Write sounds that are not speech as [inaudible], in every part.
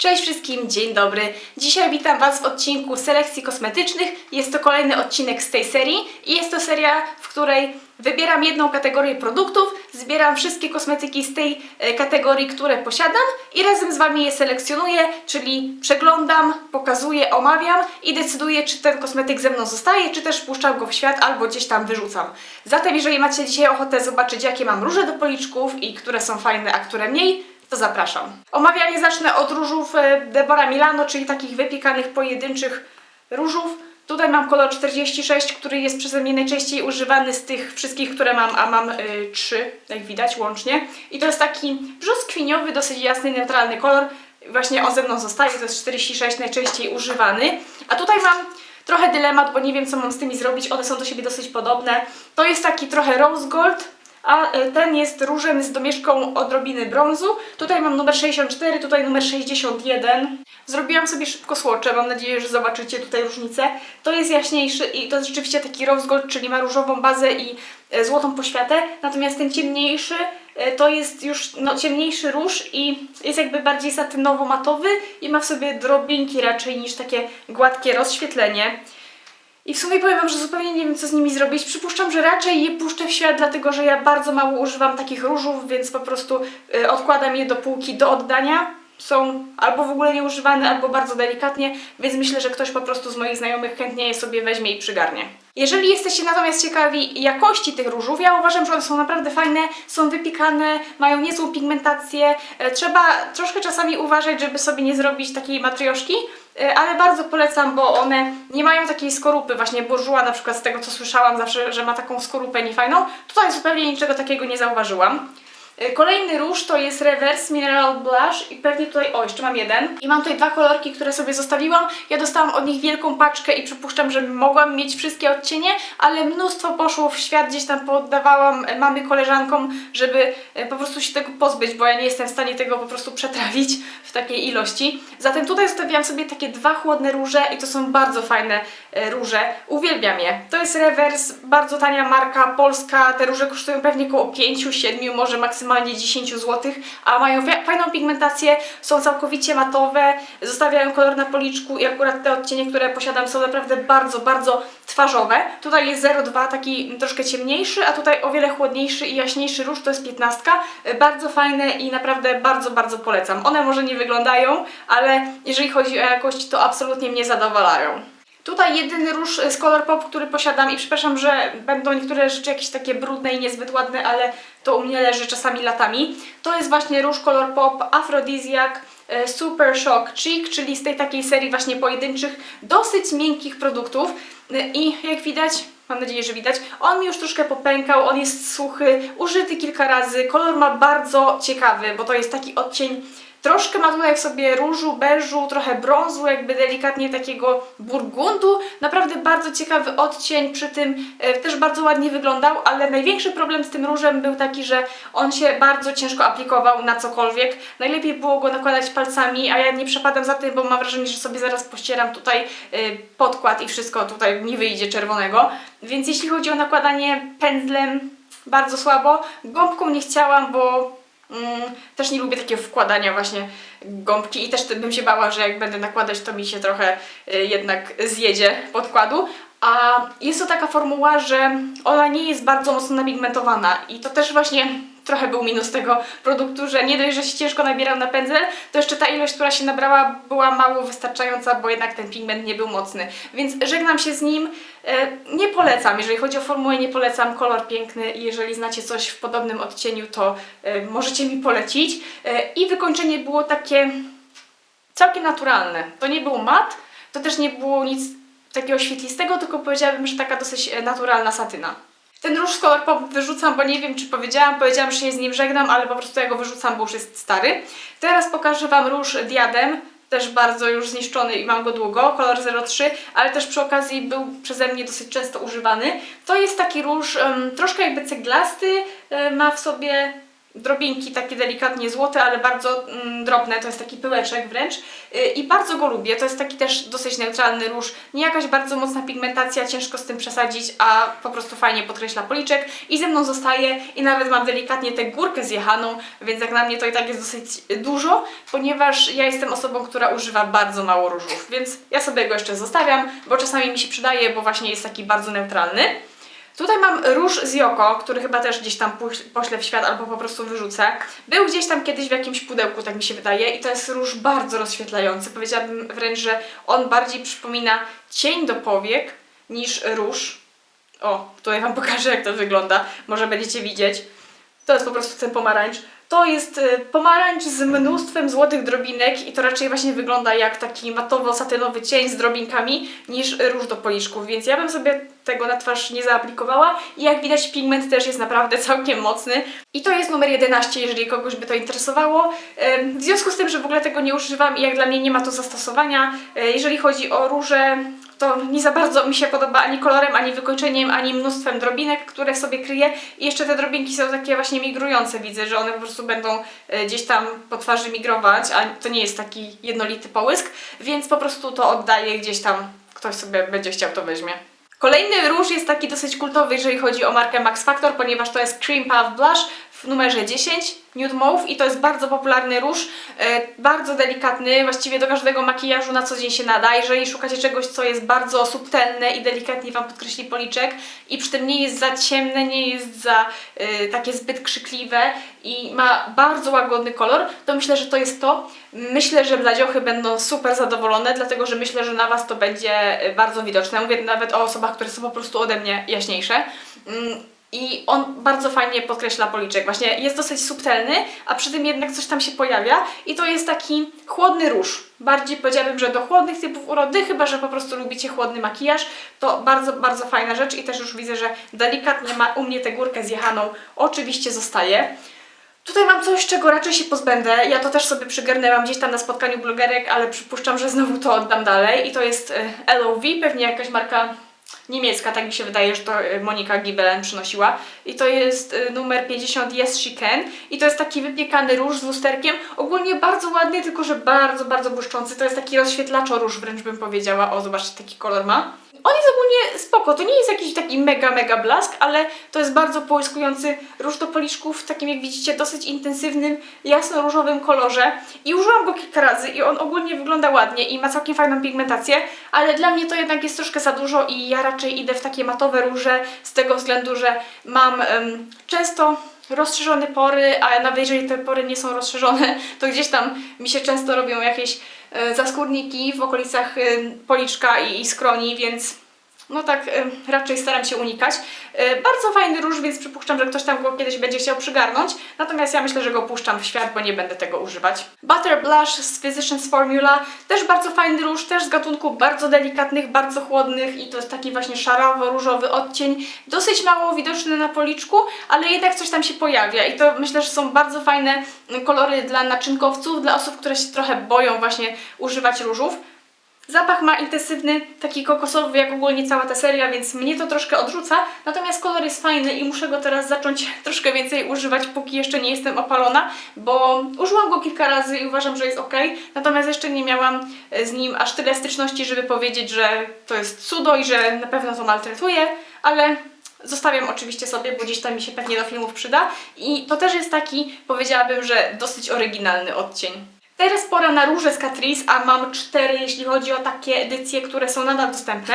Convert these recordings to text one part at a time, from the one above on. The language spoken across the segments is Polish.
Cześć wszystkim, dzień dobry. Dzisiaj witam Was w odcinku selekcji kosmetycznych. Jest to kolejny odcinek z tej serii i jest to seria, w której wybieram jedną kategorię produktów, zbieram wszystkie kosmetyki z tej e, kategorii, które posiadam i razem z Wami je selekcjonuję, czyli przeglądam, pokazuję, omawiam i decyduję, czy ten kosmetyk ze mną zostaje, czy też puszczam go w świat albo gdzieś tam wyrzucam. Zatem, jeżeli macie dzisiaj ochotę zobaczyć, jakie mam róże do policzków i które są fajne, a które mniej, to zapraszam. Omawianie zacznę od różów e, Deborah Milano, czyli takich wypiekanych pojedynczych różów. Tutaj mam kolor 46, który jest przeze mnie najczęściej używany z tych wszystkich, które mam, a mam y, trzy, jak widać, łącznie. I to jest taki brzoskwiniowy, dosyć jasny, neutralny kolor. Właśnie on ze mną zostaje, to jest 46 najczęściej używany. A tutaj mam trochę dylemat, bo nie wiem co mam z tymi zrobić, one są do siebie dosyć podobne. To jest taki trochę rose gold, a e, ten jest różem z domieszką odrobiny brązu. Tutaj mam numer 64, tutaj numer 61. Zrobiłam sobie szybko słocze, mam nadzieję, że zobaczycie tutaj różnicę. To jest jaśniejszy i to jest rzeczywiście taki rose gold, czyli ma różową bazę i e, złotą poświatę. Natomiast ten ciemniejszy e, to jest już no, ciemniejszy róż i jest jakby bardziej satynowo-matowy i ma w sobie drobinki raczej niż takie gładkie rozświetlenie. I w sumie powiem Wam, że zupełnie nie wiem, co z nimi zrobić. Przypuszczam, że raczej je puszczę w świat, dlatego że ja bardzo mało używam takich różów, więc po prostu y, odkładam je do półki do oddania. Są albo w ogóle nieużywane, albo bardzo delikatnie, więc myślę, że ktoś po prostu z moich znajomych chętnie je sobie weźmie i przygarnie. Jeżeli jesteście natomiast ciekawi jakości tych różów, ja uważam, że one są naprawdę fajne, są wypikane, mają niezłą pigmentację. E, Trzeba troszkę czasami uważać, żeby sobie nie zrobić takiej matrioszki, e, ale bardzo polecam, bo one nie mają takiej skorupy, właśnie burżuła na przykład z tego co słyszałam zawsze, że ma taką skorupę niefajną. Tutaj zupełnie niczego takiego nie zauważyłam. E, Kolejny róż to jest Reverse Mineral Blush i pewnie tutaj, o jeszcze mam jeden. I mam tutaj dwa kolorki, które sobie zostawiłam. Ja dostałam od nich wielką paczkę i przypuszczam, że mogłam mieć wszystkie odcienie, ale mnóstwo poszło w świat, gdzieś tam poddawałam e, mamy koleżankom, żeby e, po prostu się tego pozbyć, bo ja nie jestem w stanie tego po prostu przetrawić w takiej ilości. Zatem tutaj zostawiłam sobie takie dwa chłodne róże i to są bardzo fajne róże. Uwielbiam je. To jest Reverse, bardzo tania marka polska. Te róże kosztują pewnie około 5, 7, może maksymalnie 10 zł, a mają fa- fajną pigmentację, są całkowicie matowe, zostawiają kolor na policzku i akurat te odcienie, które posiadam są naprawdę bardzo, bardzo twarzowe. Tutaj jest 02, taki troszkę ciemniejszy, a tutaj o wiele chłodniejszy i jaśniejszy róż, to jest 15. Bardzo fajne i naprawdę bardzo, bardzo polecam. One może nie wyglądają, ale jeżeli chodzi o jakość, to absolutnie mnie zadowalają. Tutaj jedyny róż z Color Pop, który posiadam i przepraszam, że będą niektóre rzeczy jakieś takie brudne i niezbyt ładne, ale to u mnie leży czasami latami. To jest właśnie róż Color Pop Aphrodisiac e, Super Shock Cheek, czyli z tej takiej serii właśnie pojedynczych, dosyć miękkich produktów E, i jak widać, mam nadzieję, że widać, on mi już troszkę popękał, on jest suchy, użyty kilka razy, kolor ma bardzo ciekawy, bo to jest taki odcień Troszkę ma tutaj w sobie różu, beżu, trochę brązu, jakby delikatnie takiego burgundu. Naprawdę bardzo ciekawy odcień, przy tym e, też bardzo ładnie wyglądał, ale największy problem z tym różem był taki, że on się bardzo ciężko aplikował na cokolwiek. Najlepiej było go nakładać palcami, a ja nie przepadam za tym, bo mam wrażenie, że sobie zaraz pościeram tutaj e, podkład i wszystko tutaj mi wyjdzie czerwonego. Więc jeśli chodzi o nakładanie pędzlem, bardzo słabo. Gąbką nie chciałam, bo też nie lubię takiego wkładania właśnie gąbki i też bym się bała, że jak będę nakładać, to mi się trochę y, jednak zjedzie podkładu. A jest to taka formuła, że ona nie jest bardzo mocno napigmentowana i to też właśnie trochę był minus tego produktu, że nie dość, że się ciężko nabierał na pędzel, to jeszcze ta ilość, która się nabrała była mało wystarczająca, bo jednak ten pigment nie był mocny. Więc żegnam się z nim. E, Nie polecam, jeżeli chodzi o formułę, nie polecam. Kolor piękny i jeżeli znacie coś w podobnym odcieniu, to e, możecie mi polecić. E, I wykończenie było takie całkiem naturalne. To nie był mat, to też nie było nic takiego świetlistego, tylko powiedziałabym, że taka dosyć naturalna satyna. Ten róż z Color Pop wyrzucam, bo nie wiem czy powiedziałam, powiedziałam, że się z nim żegnam, ale po prostu ja go wyrzucam, bo już jest stary. Teraz pokażę Wam róż Diadem, też bardzo już zniszczony i mam go długo, kolor 03, ale też przy okazji był przeze mnie dosyć często używany. To jest taki róż em, troszkę jakby ceglasty, e, ma w sobie drobinki takie delikatnie złote, ale bardzo mm, drobne, to jest taki pyłeczek wręcz. Yy, i bardzo go lubię, to jest taki też dosyć neutralny róż, nie jakaś bardzo mocna pigmentacja, ciężko z tym przesadzić, a po prostu fajnie podkreśla policzek. I ze mną zostaje i nawet mam delikatnie tę górkę zjechaną, więc jak na mnie to i tak jest dosyć dużo, ponieważ ja jestem osobą, która używa bardzo mało różów, więc ja sobie go jeszcze zostawiam, bo czasami mi się przydaje, bo właśnie jest taki bardzo neutralny. Tutaj mam róż z Joko, który chyba też gdzieś tam poślę w świat albo po prostu wyrzucę. Był gdzieś tam kiedyś w jakimś pudełku, tak mi się wydaje, i to jest róż bardzo rozświetlający. Powiedziałabym wręcz, że on bardziej przypomina cień do powiek niż róż. O, tutaj Wam [laughs] pokażę, jak to wygląda. Może będziecie widzieć. To jest po prostu ten pomarańcz. To jest y, pomarańcz z mnóstwem złotych drobinek i to raczej właśnie wygląda jak taki matowo-satynowy cień z drobinkami niż róż do policzków, więc ja bym sobie tego na twarz nie zaaplikowała i jak widać pigment też jest naprawdę [laughs] całkiem mocny i to jest numer 11, jeżeli kogoś by to interesowało. W związku z tym, że w ogóle tego nie używam i jak dla mnie nie ma to zastosowania, y, jeżeli chodzi o róże, to nie za bardzo mi się podoba ani kolorem, ani wykończeniem, ani mnóstwem drobinek, które sobie kryje. I jeszcze te drobinki są takie właśnie migrujące, widzę, że one po prostu będą e, gdzieś tam po twarzy migrować, a to nie jest taki jednolity połysk, więc po prostu to oddaję gdzieś tam, ktoś sobie będzie chciał, to weźmie. Kolejny róż jest taki dosyć kultowy, jeżeli chodzi o markę Max Factor, ponieważ to jest Cream Puff Blush w numerze 10, Nude Mauve i to jest bardzo popularny róż, e, bardzo delikatny, właściwie do każdego makijażu na co dzień się nada. Jeżeli szukacie czegoś, co jest bardzo subtelne i delikatnie Wam podkreśli policzek i przy tym nie jest za ciemne, nie jest za e, takie zbyt krzykliwe i ma bardzo łagodny kolor, to myślę, że to jest to. Myślę, że bladziochy będą super zadowolone, dlatego że myślę, że na Was to będzie e, bardzo widoczne. Mówię nawet o osobach, które są po prostu ode mnie jaśniejsze. I on bardzo fajnie podkreśla policzek. Właśnie jest dosyć subtelny, a przy tym jednak coś tam się pojawia. I to jest taki chłodny róż. Bardziej powiedziałabym, że do chłodnych typów urody, chyba że po prostu lubicie chłodny makijaż. To bardzo, bardzo fajna rzecz i też już widzę, że delikatnie ma u mnie tę górkę zjechaną. Oczywiście zostaje. Tutaj mam coś, czego raczej się pozbędę. Ja to też sobie przygarnęłam gdzieś tam na spotkaniu blogerek, ale przypuszczam, że znowu to oddam dalej. I to jest y, LOV, pewnie jakaś marka niemiecka, tak mi się wydaje, że to y, Monika Gibelen przynosiła. I to jest y, numer 50 Yes She Can. I to jest taki wypiekany róż z lusterkiem. Ogólnie bardzo ładny, tylko że bardzo, bardzo błyszczący. To jest taki rozświetlaczo róż, wręcz bym powiedziała. O, zobaczcie, taki kolor ma. On jest ogólnie spoko, to nie jest jakiś taki mega, mega blask, ale to jest bardzo połyskujący róż do policzków w takim, jak widzicie, dosyć intensywnym, jasno-różowym kolorze. I użyłam go kilka razy i on ogólnie wygląda ładnie i ma całkiem fajną pigmentację, ale dla mnie to jednak jest troszkę za dużo i ja raczej idę w takie matowe róże z tego względu, że mam em, często rozszerzone pory, a nawet jeżeli te pory nie są rozszerzone, to gdzieś tam mi się często robią jakieś zaskórniki w okolicach e, policzka i skroni, więc no tak e, raczej staram się unikać. E, bardzo fajny róż, więc przypuszczam, że ktoś tam go kiedyś będzie chciał przygarnąć, natomiast ja myślę, że go puszczam w świat, bo nie będę tego używać. Butter Blush z Physicians Formula, też bardzo fajny róż, też z gatunku bardzo delikatnych, bardzo chłodnych i to jest taki właśnie szarawo-różowy odcień, dosyć mało widoczny na policzku, ale jednak coś tam się pojawia i to myślę, że są bardzo fajne kolory dla naczynkowców, dla osób, które się trochę boją właśnie używać różów. Zapach ma intensywny, taki kokosowy, jak ogólnie cała ta seria, więc mnie to troszkę odrzuca. Natomiast kolor jest fajny i muszę go teraz zacząć [laughs] troszkę więcej używać, póki jeszcze nie jestem opalona, bo użyłam go kilka razy i uważam, że jest ok. Natomiast jeszcze nie miałam e, z nim aż tyle styczności, żeby powiedzieć, że to jest cudo i że na pewno to maltretuje, ale Zostawiam oczywiście sobie, bo gdzieś tam mi się pewnie do filmów przyda. I to też jest taki, powiedziałabym, że dosyć oryginalny odcień. Teraz pora na róże z Catrice, a mam cztery, jeśli chodzi o takie edycje, które są nadal dostępne.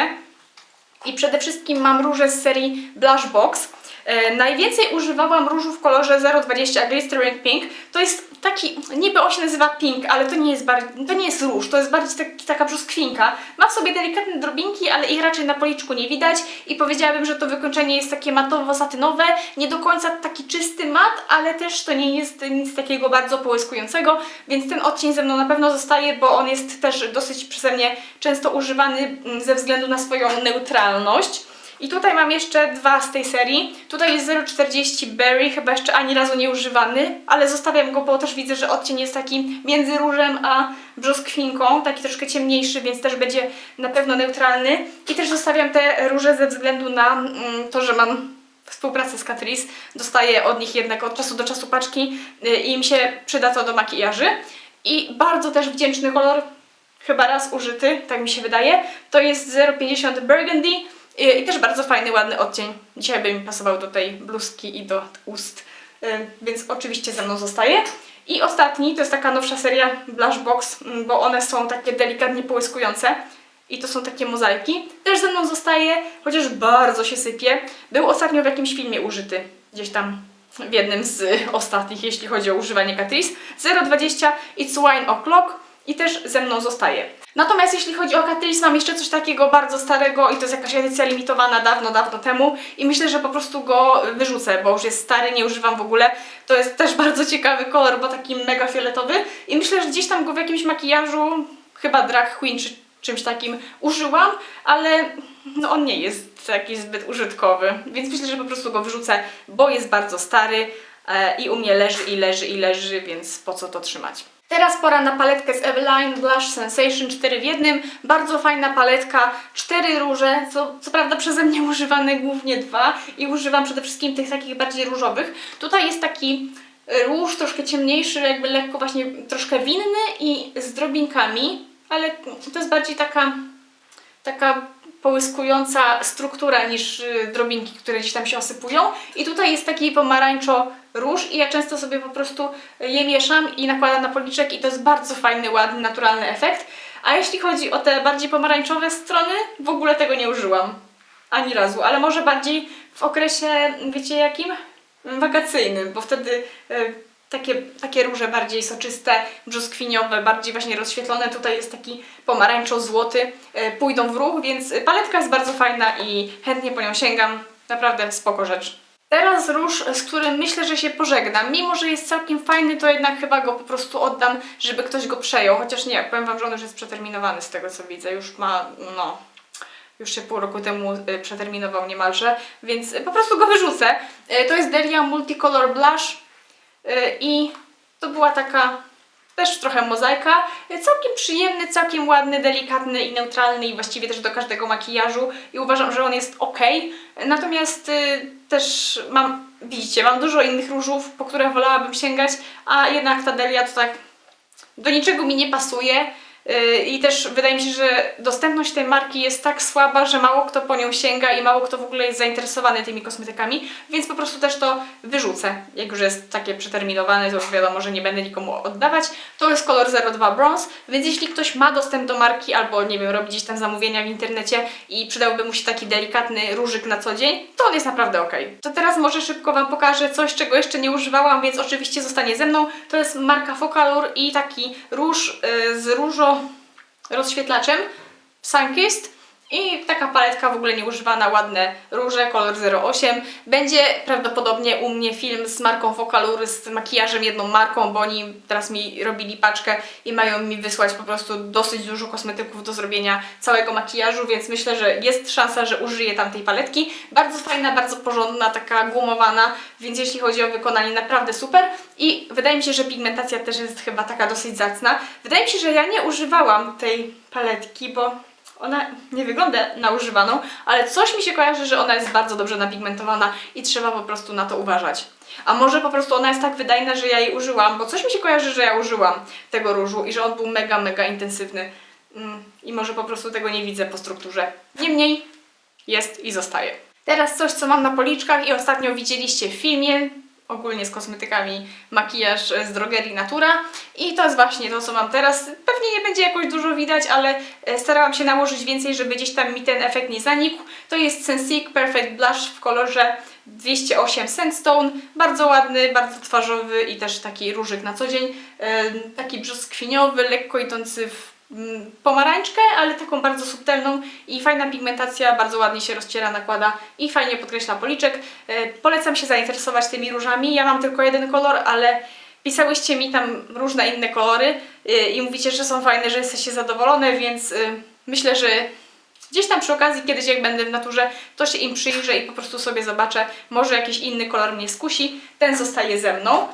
I przede wszystkim mam róże z serii Blush Box. E, najwięcej używałam różu w kolorze 020 Glistering Pink. To jest taki, niby on się nazywa pink, ale to nie jest, bardziej, to nie jest róż, to jest bardziej taki, taka brzoskwinka. Ma w sobie delikatne drobinki, ale ich raczej na policzku nie widać i powiedziałabym, że to wykończenie jest takie matowo-satynowe, nie do końca taki czysty mat, ale też to nie jest nic takiego bardzo połyskującego, więc ten odcień ze mną na pewno zostaje, bo on jest też dosyć przeze mnie często używany mm, ze względu na swoją neutralność. I tutaj mam jeszcze dwa z tej serii. Tutaj jest 0,40 Berry, chyba jeszcze ani razu nie używany, ale zostawiam go, bo też widzę, że odcień jest taki między różem a brzoskwinką, taki troszkę ciemniejszy, więc też będzie na pewno neutralny. I też zostawiam te róże ze względu na mm, to, że mam współpracy z Catrice. Dostaję od nich jednak od czasu do czasu paczki y, i im się przyda to do makijaży. I bardzo też wdzięczny kolor, chyba raz użyty, tak mi się wydaje. To jest 050 Burgundy y, i też bardzo fajny, ładny odcień. Dzisiaj by mi pasował do tej bluzki i do ust, y, więc oczywiście ze mną zostaje. I ostatni to jest taka nowsza seria Blush Box, mm, bo one są takie delikatnie połyskujące. I to są takie mozaiki. Też ze mną zostaje, chociaż bardzo się sypie. Był ostatnio w jakimś filmie użyty, gdzieś tam w jednym z ostatnich, jeśli chodzi o używanie Catrice. 0,20 It's Wine O'Clock i też ze mną zostaje. Natomiast jeśli chodzi o Catrice, mam jeszcze coś takiego bardzo starego i to jest jakaś edycja limitowana dawno, dawno temu i myślę, że po prostu go wyrzucę, bo już jest stary, nie używam w ogóle. To jest też [laughs] bardzo ciekawy kolor, bo taki mega fioletowy i myślę, że gdzieś tam go w jakimś makijażu, chyba drag queen czy czymś takim użyłam, ale no on nie jest taki zbyt użytkowy, więc myślę, że po prostu go wyrzucę, bo jest bardzo stary e, i u mnie leży i leży i leży, więc po co to trzymać. Teraz pora na paletkę z Eveline Blush Sensation 4 w jednym. Bardzo fajna paletka, cztery róże, co, co prawda przeze mnie [laughs] używane głównie dwa i używam przede wszystkim tych takich bardziej różowych. Tutaj jest taki róż troszkę ciemniejszy, jakby lekko właśnie troszkę winny i z drobinkami, ale to jest bardziej taka, taka połyskująca struktura niż y, drobinki, które gdzieś tam się osypują. I tutaj jest taki pomarańczo róż i ja często sobie po prostu je mieszam i nakładam na policzek i to jest bardzo fajny, ładny, naturalny efekt. A jeśli chodzi o te bardziej pomarańczowe strony, w ogóle tego nie użyłam. Ani razu, ale może bardziej w okresie, wiecie jakim? Wakacyjnym, bo wtedy y, takie, takie róże bardziej soczyste, brzoskwiniowe, bardziej właśnie rozświetlone. Tutaj jest taki pomarańczo-złoty, y, pójdą w ruch, więc paletka jest bardzo fajna i chętnie po nią sięgam. Naprawdę spoko rzecz. Teraz róż, z którym myślę, że się pożegnam. Mimo, że jest całkiem fajny, to jednak chyba go po prostu oddam, żeby ktoś go przejął. Chociaż nie, powiem Wam, że on już jest przeterminowany z tego co widzę. Już ma, no, już się pół roku temu y, przeterminował niemalże, więc po prostu go wyrzucę. Y, To jest Delia Multicolor Blush i to była taka też trochę mozaika. Y, Całkiem przyjemny, całkiem ładny, delikatny i neutralny i właściwie też do każdego makijażu i uważam, że on jest ok. Natomiast y, też mam, widzicie, mam dużo innych różów, po które wolałabym sięgać, a jednak ta Delia to tak do niczego mi nie pasuje. I też wydaje mi się, że dostępność tej marki jest tak słaba, że mało kto po nią sięga i mało kto w ogóle jest zainteresowany tymi kosmetykami, więc po prostu też to wyrzucę. Jak już jest takie przeterminowane, to już wiadomo, że nie będę nikomu oddawać. To jest kolor 02 Bronze, więc jeśli ktoś ma dostęp do marki albo nie wiem, robi gdzieś tam zamówienia w internecie i przydałby mu się taki delikatny różyk na co dzień, to on jest naprawdę ok. To teraz może szybko Wam pokażę coś, czego jeszcze nie używałam, więc oczywiście zostanie ze mną. To jest marka Focalur i taki róż yy, z różo rozświetlaczem. Sunkist i taka paletka w ogóle nieużywana, ładne róże, kolor 08. Będzie prawdopodobnie u mnie film z marką Focalur, z makijażem jedną marką, bo oni teraz mi robili paczkę i mają mi wysłać po prostu dosyć dużo kosmetyków do zrobienia całego makijażu, więc myślę, że jest szansa, że użyję tamtej paletki. Bardzo fajna, bardzo porządna, taka gumowana, więc jeśli chodzi o wykonanie, naprawdę super. I wydaje mi się, że pigmentacja też jest chyba taka dosyć zacna. Wydaje mi się, że ja nie używałam tej paletki, bo ona nie wygląda na używaną, ale coś mi się kojarzy, że ona jest bardzo dobrze napigmentowana i trzeba po prostu na to uważać. A może po prostu ona jest tak wydajna, że ja jej użyłam, bo coś mi się kojarzy, że ja użyłam tego różu i że on był mega, mega intensywny. Mm, I może po prostu tego nie widzę po strukturze. Niemniej jest i zostaje. Teraz coś, co mam na policzkach i ostatnio widzieliście w filmie, ogólnie z kosmetykami, makijaż z drogerii Natura i to jest właśnie to, co mam teraz. Pewnie nie będzie jakoś dużo widać, ale e, starałam się nałożyć więcej, żeby gdzieś tam mi ten efekt nie zanikł. To jest Sensic Perfect Blush w kolorze 208 Sandstone. Bardzo ładny, bardzo twarzowy i też taki różyk na co dzień. E, Taki brzoskwiniowy, lekko idący w pomarańczkę, ale taką bardzo subtelną i fajna pigmentacja, bardzo ładnie się rozciera, nakłada i fajnie podkreśla policzek. E, Polecam się zainteresować tymi różami. Ja mam tylko jeden kolor, ale pisałyście mi tam różne inne kolory e, i mówicie, że są fajne, że jesteście zadowolone, więc e, myślę, że gdzieś tam przy okazji, kiedyś jak będę w naturze, to się im przyjrzę i po prostu sobie zobaczę, może jakiś inny kolor mnie skusi. Ten zostaje ze mną.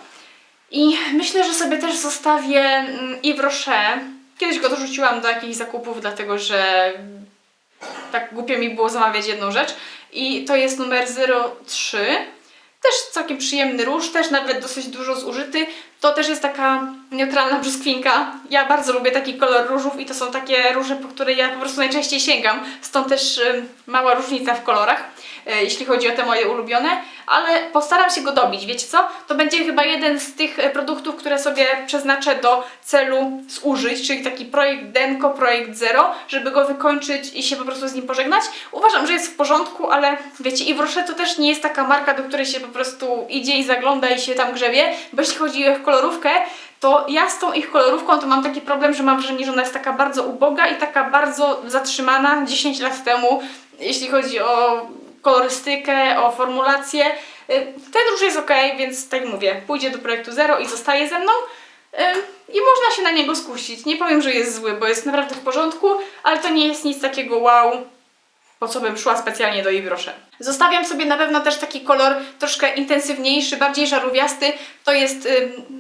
I myślę, że sobie też zostawię mm, Yves Rocher. Kiedyś go dorzuciłam do jakichś zakupów, dlatego że tak głupio mi było zamawiać jedną rzecz. i to jest numer 03. Też całkiem przyjemny róż, też nawet dosyć dużo zużyty. To też jest taka neutralna brzoskwinka. Ja bardzo lubię taki kolor różów i to są takie róże, po które ja po prostu najczęściej sięgam. Stąd też mała różnica w kolorach, y, jeśli chodzi o te moje ulubione. Ale postaram się go dobić, wiecie co? To będzie chyba jeden z tych e, produktów, które sobie przeznaczę do celu zużyć, czyli taki projekt Denko, projekt Zero, żeby go wykończyć i się po prostu z nim pożegnać. Uważam, że jest w porządku, ale wiecie, i Rocher to też nie jest taka marka, do której się po prostu idzie i zagląda i się tam grzebie, bo jeśli chodzi o ich kolorówkę, to ja z tą ich kolorówką to mam taki problem, że mam wrażenie, że ona jest taka bardzo uboga i taka bardzo zatrzymana 10 lat temu, jeśli chodzi o kolorystykę, o formulację. Y, Ten róż jest ok, więc tak mówię, pójdzie do projektu Zero i zostaje ze mną. Y, I można się na niego skusić. Nie powiem, że jest zły, bo jest naprawdę w porządku, ale to nie jest nic takiego wow, po co bym szła specjalnie do jej grosze. Zostawiam sobie na pewno też taki kolor troszkę intensywniejszy, bardziej żarówiasty. To jest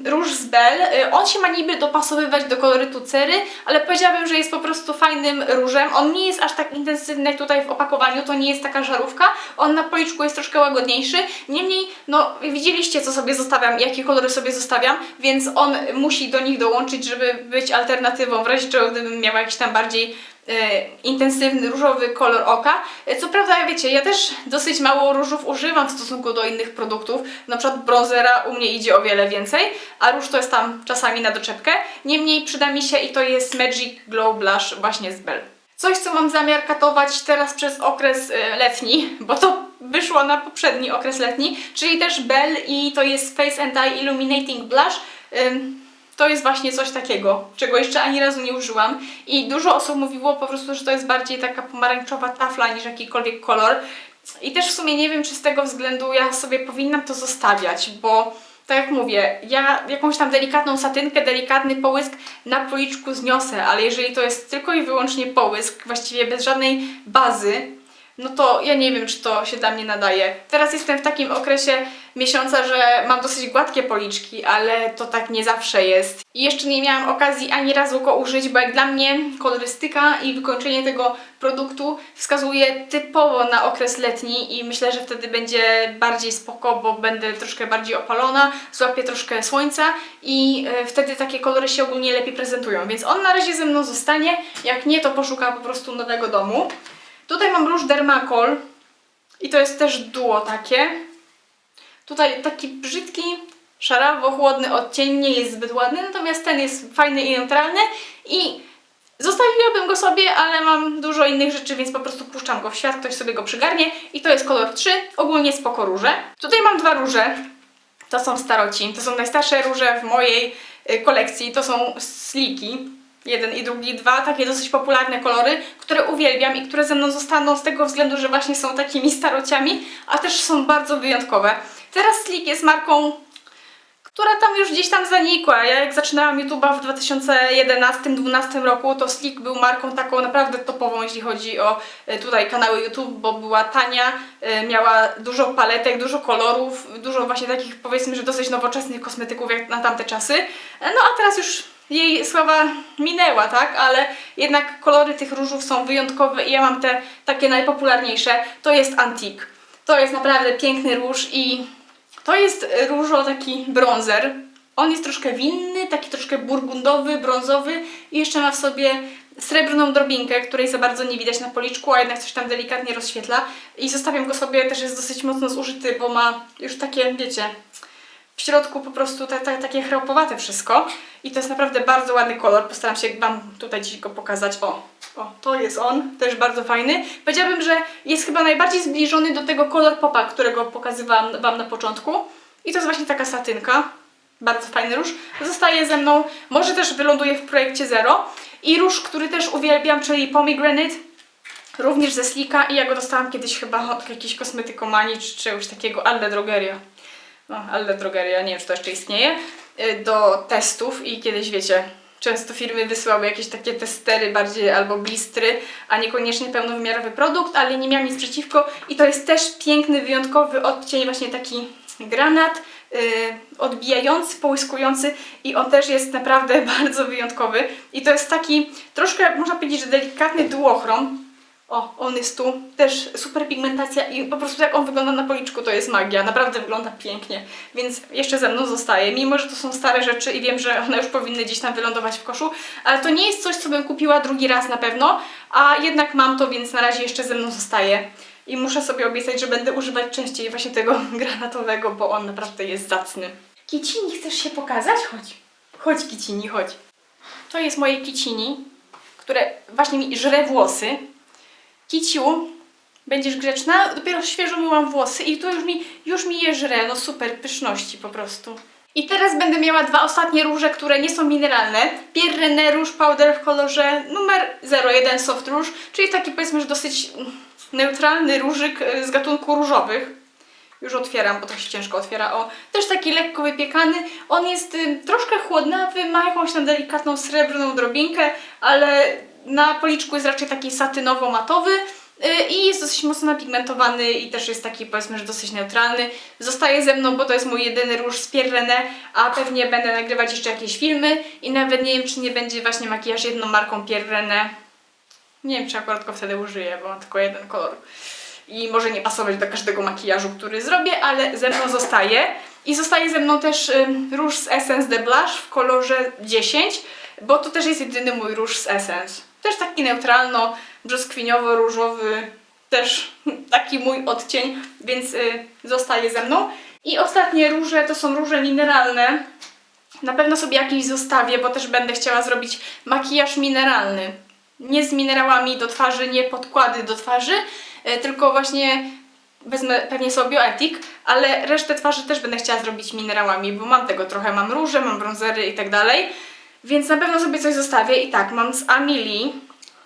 róż z Bell. Y, on się ma niby dopasowywać do kolorytu cery, ale powiedziałabym, że jest po prostu fajnym różem. On nie jest aż tak intensywny jak tutaj w opakowaniu, to nie jest taka żarówka. On na policzku jest troszkę łagodniejszy. Niemniej, no widzieliście co sobie zostawiam, jakie kolory sobie zostawiam, więc on musi do nich dołączyć, żeby być alternatywą, w razie czego gdybym miała jakiś tam bardziej intensywny różowy kolor oka. E, Co prawda, wiecie, ja też dosyć mało różów używam w stosunku do innych produktów. Na przykład bronzera u mnie idzie o wiele więcej, a róż to jest tam czasami na doczepkę. Niemniej przyda mi się i to jest Magic Glow Blush właśnie z Bell. Coś, co mam zamiar katować teraz przez okres e, letni, [laughs] bo to wyszło na poprzedni okres letni, czyli też Bell i to jest Face and Eye Illuminating Blush. To jest właśnie coś takiego, czego jeszcze ani razu nie użyłam i dużo osób mówiło po prostu, że to jest bardziej taka pomarańczowa tafla niż jakikolwiek kolor. I też w sumie nie wiem, czy z tego względu ja sobie powinnam to zostawiać, bo tak jak mówię, ja jakąś tam delikatną satynkę, delikatny połysk na policzku zniosę, ale jeżeli to jest tylko i wyłącznie połysk, właściwie bez żadnej bazy, no to ja nie wiem, czy to się dla mnie nadaje. Teraz jestem w takim okresie miesiąca, że mam dosyć gładkie policzki, ale to tak nie zawsze jest. I jeszcze nie miałam okazji ani razu go użyć, bo jak dla mnie kolorystyka i wykończenie tego produktu wskazuje typowo na okres letni i myślę, że wtedy będzie bardziej spoko, bo będę troszkę bardziej opalona, złapię troszkę słońca i e, wtedy takie kolory się ogólnie lepiej prezentują. Więc on na razie ze mną zostanie, jak nie, to poszukam po prostu nowego domu. Tutaj mam róż Dermacol i to jest też duo takie. Tutaj taki brzydki, szarawo-chłodny odcień, nie jest zbyt ładny, natomiast ten jest fajny i neutralny i zostawiłabym go sobie, ale mam dużo innych rzeczy, więc po prostu puszczam go w świat, ktoś sobie go przygarnie i to jest kolor 3, ogólnie spoko róże. Tutaj mam dwa róże, to są staroci, to są najstarsze róże w mojej y, kolekcji, to są sliki. Jeden i drugi, dwa takie dosyć popularne kolory, które uwielbiam i które ze mną zostaną z tego względu, że właśnie są takimi starociami, a też są bardzo wyjątkowe. Teraz Slick jest marką, która tam już gdzieś tam zanikła. Ja jak zaczynałam YouTube'a w 2011-2012 roku, to Slick był marką taką naprawdę topową, jeśli chodzi o e, tutaj kanały YouTube, bo była tania, e, miała dużo paletek, dużo kolorów, dużo właśnie takich powiedzmy, że dosyć nowoczesnych kosmetyków jak na tamte czasy. E, No a teraz już jej sława minęła, tak? Ale jednak kolory tych różów są wyjątkowe i ja mam te takie najpopularniejsze. To jest Antique. To jest naprawdę piękny róż i to jest różo taki bronzer. On jest troszkę winny, taki troszkę burgundowy, brązowy i jeszcze ma w sobie srebrną drobinkę, której za bardzo nie widać na policzku, a jednak coś tam delikatnie rozświetla. I zostawiam go sobie, też jest dosyć mocno zużyty, bo ma już takie, wiecie, w środku po prostu takie chropowate wszystko. I to jest naprawdę bardzo ładny kolor. Postaram się Wam tutaj dziś go pokazać. O, o, to jest on, też bardzo fajny. Powiedziałabym, że jest chyba najbardziej zbliżony do tego kolor popa, którego pokazywałam Wam na początku. I to jest właśnie taka satynka. Bardzo fajny róż. Zostaje ze mną, może też wyląduje w projekcie Zero. I róż, który też uwielbiam, czyli Pomegranate. Również ze Slika i ja go dostałam kiedyś chyba od jakiejś kosmetykomanii czy czegoś takiego, Alle Drogeria no, ale drogeria, nie wiem czy to jeszcze istnieje, y, do testów i kiedyś wiecie, często firmy wysyłały jakieś takie testery bardziej albo blistry, a niekoniecznie pełnowymiarowy produkt, ale nie miałam nic przeciwko i to jest też piękny, wyjątkowy odcień, właśnie taki granat, yy, odbijający, połyskujący i on też jest naprawdę [laughs] bardzo wyjątkowy. I to jest taki troszkę, można powiedzieć, że delikatny duochrom, O, on jest tu. Też super pigmentacja i po prostu jak on wygląda na policzku, to jest magia. Naprawdę wygląda pięknie. Więc jeszcze ze mną zostaje. Mimo, że to są stare rzeczy i wiem, że one już powinny gdzieś tam wylądować w koszu, ale to nie jest coś, co bym kupiła drugi raz na pewno, a jednak mam to, więc na razie jeszcze ze mną zostaje. I muszę sobie obiecać, że będę używać częściej właśnie tego [laughs] granatowego, bo on naprawdę jest zacny. Kicini, chcesz się pokazać? Chodź. Chodź, Kicini, chodź. To jest moje Kicini, które właśnie mi żre włosy. Kiciu, będziesz grzeczna? Dopiero świeżo myłam włosy i to już mi, już mi je żre. No super, pyszności po prostu. I teraz będę miała dwa ostatnie róże, które nie są mineralne. Pierre René Rouge Powder w kolorze numer 01 Soft Rouge, czyli taki powiedzmy, że dosyć neutralny różyk y, z gatunku różowych. Już otwieram, bo to się ciężko otwiera. O, też taki lekko wypiekany. On jest y, troszkę chłodnawy, ma jakąś tam delikatną srebrną drobinkę, ale na policzku jest raczej taki satynowo-matowy. y, I jest dosyć mocno napigmentowany i też jest taki powiedzmy, że dosyć neutralny. Zostaje ze mną, bo to jest mój jedyny róż z Pierre René, a pewnie będę nagrywać jeszcze jakieś filmy i nawet nie wiem, czy nie będzie właśnie makijaż jedną marką Pierre René. Nie wiem, czy akurat go wtedy użyję, bo mam tylko jeden kolor. I może nie pasować do każdego makijażu, który zrobię, ale ze mną zostaje. I zostaje ze mną też róż z Essence de Blush w kolorze 10, bo to też jest jedyny mój róż z Essence. Też taki neutralno, brzoskwiniowo-różowy, też taki mój odcień, więc y, zostaje ze mną. I ostatnie róże to są róże mineralne. Na pewno sobie jakieś zostawię, bo też będę chciała zrobić makijaż mineralny. Nie z minerałami do twarzy, nie podkłady do twarzy, e, tylko właśnie wezmę pewnie sobie bioetik, ale resztę twarzy też będę chciała zrobić minerałami, bo mam tego trochę, mam róże, mam bronzery i tak dalej. Więc na pewno sobie coś zostawię i tak, mam z Amili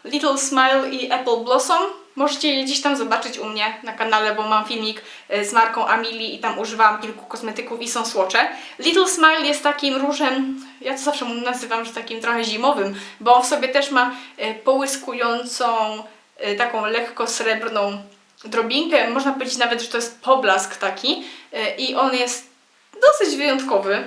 Little Smile i Apple Blossom. Możecie je gdzieś tam zobaczyć u mnie na kanale, bo mam filmik e, z marką Amili i tam używałam kilku kosmetyków i są słocze. Little Smile jest takim różem, ja to zawsze nazywam, że takim trochę zimowym, bo on w sobie też ma e, połyskującą, e, taką lekko srebrną drobinkę. Można powiedzieć nawet, że to jest poblask taki i on jest dosyć wyjątkowy.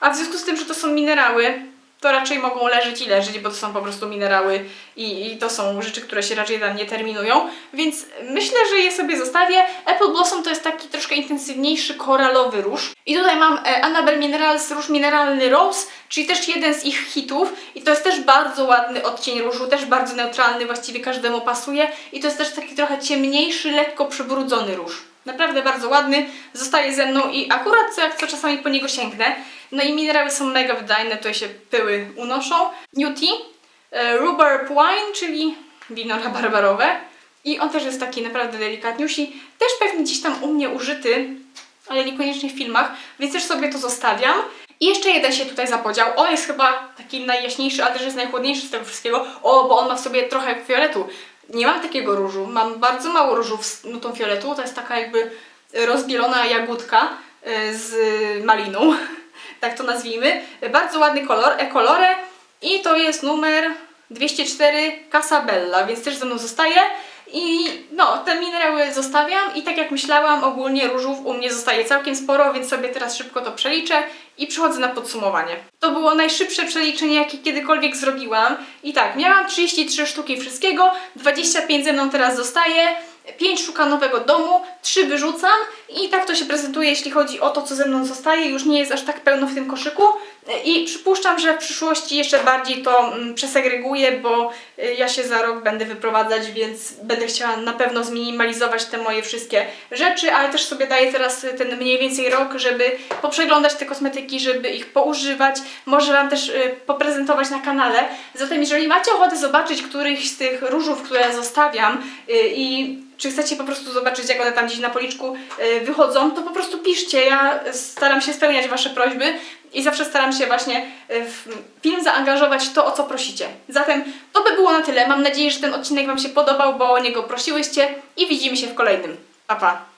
A w związku z tym, że to są minerały, to raczej mogą leżeć i leżeć, bo to są po prostu minerały i, i to są rzeczy, które się raczej tam nie terminują, więc myślę, że je sobie zostawię. Apple Blossom to jest taki troszkę intensywniejszy koralowy róż. I tutaj mam e, Annabelle Minerals róż mineralny Rose, czyli też jeden z ich hitów i to jest też bardzo ładny odcień różu, też bardzo neutralny, właściwie każdemu pasuje i to jest też taki trochę ciemniejszy, lekko przybrudzony róż. Naprawdę bardzo ładny, zostaje ze mną i akurat co jak co czasami po niego sięgnę. No i minerały są mega wydajne, tutaj się pyły unoszą. Newty, e, Rhubarb Wine, czyli wino rabarbarowe. I on też jest taki naprawdę delikatniusi. Też pewnie gdzieś tam u mnie użyty, ale niekoniecznie w filmach, więc też sobie to zostawiam. I jeszcze jeden się tutaj zapodział. On jest chyba taki najjaśniejszy, ale też jest najchłodniejszy z tego wszystkiego. O, bo on ma w sobie trochę fioletu. Nie mam takiego różu, mam bardzo mało różów z nutą fioletu. To jest taka jakby rozbielona jagódka y, z maliną, [laughs] tak to nazwijmy. Bardzo ładny kolor, e-kolore i to jest numer 204 Casabella, więc też ze mną zostaje. I no, te minerały zostawiam i tak jak myślałam, ogólnie różów u mnie zostaje całkiem sporo, więc sobie teraz szybko to przeliczę i przychodzę na podsumowanie. To było najszybsze przeliczenie, jakie kiedykolwiek zrobiłam. I tak, miałam 33 sztuki wszystkiego, 25 ze mną teraz zostaje, 5 szuka nowego domu, 3 wyrzucam i tak to się prezentuje, jeśli chodzi o to, co ze mną zostaje. Już nie jest aż tak pełno w tym koszyku i przypuszczam, że w przyszłości jeszcze bardziej to mm, przesegreguję, bo y, ja się za rok będę wyprowadzać, więc będę chciała na pewno zminimalizować te moje wszystkie rzeczy, ale też sobie daję teraz y, ten mniej więcej rok, żeby poprzeglądać te kosmetyki, żeby ich poużywać, może Wam też y, poprezentować na kanale. Zatem jeżeli macie ochotę zobaczyć któryś z tych różów, które zostawiam i czy chcecie po prostu zobaczyć, jak one tam gdzieś na policzku wychodzą, to po prostu piszcie. Ja staram się spełniać Wasze prośby i zawsze staram się właśnie y, w film zaangażować to, o co prosicie. Zatem to by było na tyle. Mam nadzieję, że ten odcinek Wam się podobał, bo o niego prosiłyście i widzimy się w kolejnym. Pa, pa!